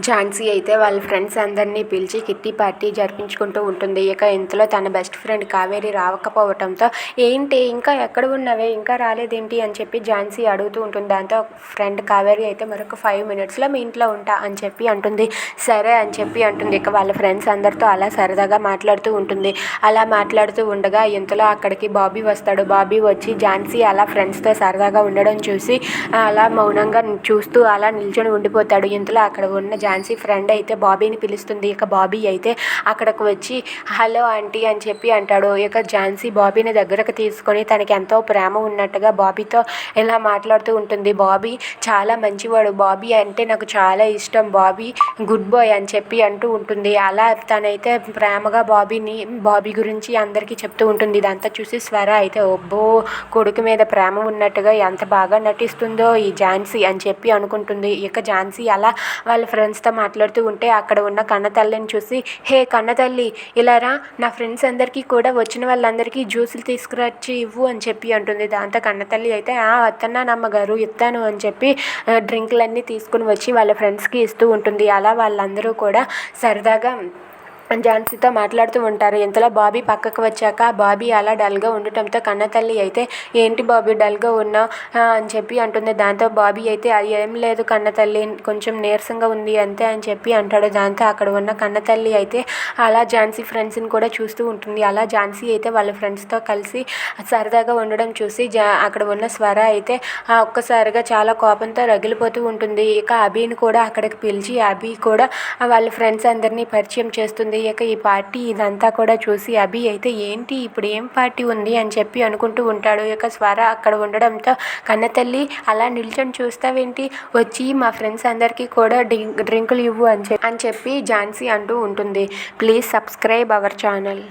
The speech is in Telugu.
ఝాన్సీ అయితే వాళ్ళ ఫ్రెండ్స్ అందరినీ పిలిచి కిట్టి పార్టీ జరిపించుకుంటూ ఉంటుంది. ఇక ఇంతలో తన బెస్ట్ ఫ్రెండ్ కావేరి రావకపోవటంతో ఏంటి ఇంకా ఎక్కడ ఉన్నవే? ఇంకా రాలేదేంటి? అని చెప్పి ఝాన్సీ అడుగుతూ ఉంటుంది. దాంతో ఫ్రెండ్ కావేరి అయితే మరొక ఫైవ్ మినిట్స్లో మీ ఇంట్లో ఉంటా అని చెప్పి అంటుంది. సరే అని చెప్పి అంటుంది. ఇక వాళ్ళ ఫ్రెండ్స్ అందరితో అలా సరదాగా మాట్లాడుతూ ఉంటుంది. అలా మాట్లాడుతూ ఉండగా ఇంతలో అక్కడికి బాబీ వస్తాడు. బాబీ వచ్చి ఝాన్సీ అలా ఫ్రెండ్స్తో సరదాగా ఉండడం చూసి అలా మౌనంగా చూస్తూ అలా నిల్చొని ఉండిపోతాడు. ఇంతలో అక్కడ ఉన్న ఝాన్సీ ఫ్రెండ్ అయితే బాబీని పిలుస్తుంది. ఇక బాబీ అయితే అక్కడికి వచ్చి హలో ఆంటీ అని చెప్పి అంటాడు. ఇక ఝాన్సీ బాబీని దగ్గరకు తీసుకొని తనకి ఎంతో ప్రేమ ఉన్నట్టుగా బాబీతో ఇలా మాట్లాడుతూ ఉంటుంది. బాబీ చాలా మంచివాడు. బాబీ అంటే నాకు చాలా ఇష్టం. బాబీ గుడ్ బాయ్ అని చెప్పి అంటూ ఉంటుంది. అలా తనైతే ప్రేమగా బాబీని బాబీ గురించి అందరికీ చెప్తూ ఉంటుంది. ఇదంతా చూసి స్వర అయితే ఒబ్బో కొడుకు మీద ప్రేమ ఉన్నట్టుగా ఎంత బాగా నటిస్తుందో ఈ ఝాన్సీ అని చెప్పి అనుకుంటుంది. ఇక ఝాన్సీ అలా వాళ్ళ ఫ్రెండ్స్ ఫ్రెండ్స్తో మాట్లాడుతూ ఉంటే అక్కడ ఉన్న కన్నతల్లిని చూసి హే కన్నతల్లి ఇలా రా నా ఫ్రెండ్స్ అందరికీ కూడా వచ్చిన వాళ్ళందరికీ జ్యూసులు తీసుకురచ్చి ఇవ్వు అని చెప్పి అంటుంది. దాంతో కన్నతల్లి అయితే వస్తున్నాను నమ్మగారు ఇస్తాను అని చెప్పి డ్రింకులన్నీ తీసుకుని వచ్చి వాళ్ళ ఫ్రెండ్స్కి ఇస్తూ ఉంటుంది. అలా వాళ్ళందరూ కూడా సరదాగా ఝాన్సీతో మాట్లాడుతూ ఉంటారు. ఇంతలో బాబీ పక్కకు వచ్చాక బాబీ అలా డల్గా ఉండటంతో కన్నతల్లి అయితే ఏంటి బాబీ డల్గా ఉన్నావు? అని చెప్పి అంటుంది. దాంతో బాబీ అయితే అది ఏం లేదు కన్నతల్లి కొంచెం నీరసంగా ఉంది అంతే అని చెప్పి అంటాడు. దాంతో అక్కడ ఉన్న కన్నతల్లి అయితే అలా ఝాన్సీ ఫ్రెండ్స్ని కూడా చూస్తూ ఉంటుంది. అలా ఝాన్సీ అయితే వాళ్ళ ఫ్రెండ్స్తో కలిసి సరదాగా ఉండడం చూసి జా అక్కడ ఉన్న స్వర అయితే ఒక్కసారిగా చాలా కోపంతో రగిలిపోతూ ఉంటుంది. ఇక అభిని కూడా అక్కడికి పిలిచి అభి కూడా వాళ్ళ ఫ్రెండ్స్ అందరినీ పరిచయం చేస్తుంది. ఇక ఈ పార్టీ ఇదంతా కూడా చూసి అభి అయితే ఏంటి ఇప్పుడు ఏం పార్టీ ఉంది? అని చెప్పి అనుకుంటూ ఉంటాడు. ఇక స్వర అక్కడ ఉండడంతో కన్నతల్లి అలా నిల్చొని చూస్తావేంటి? వచ్చి మా ఫ్రెండ్స్ అందరికీ కూడా డ్రింక్ డ్రింకులు ఇవ్వు అని చెప్పి అని చెప్పి ఝాన్సీ అంటూ ఉంటుంది. Please subscribe our channel.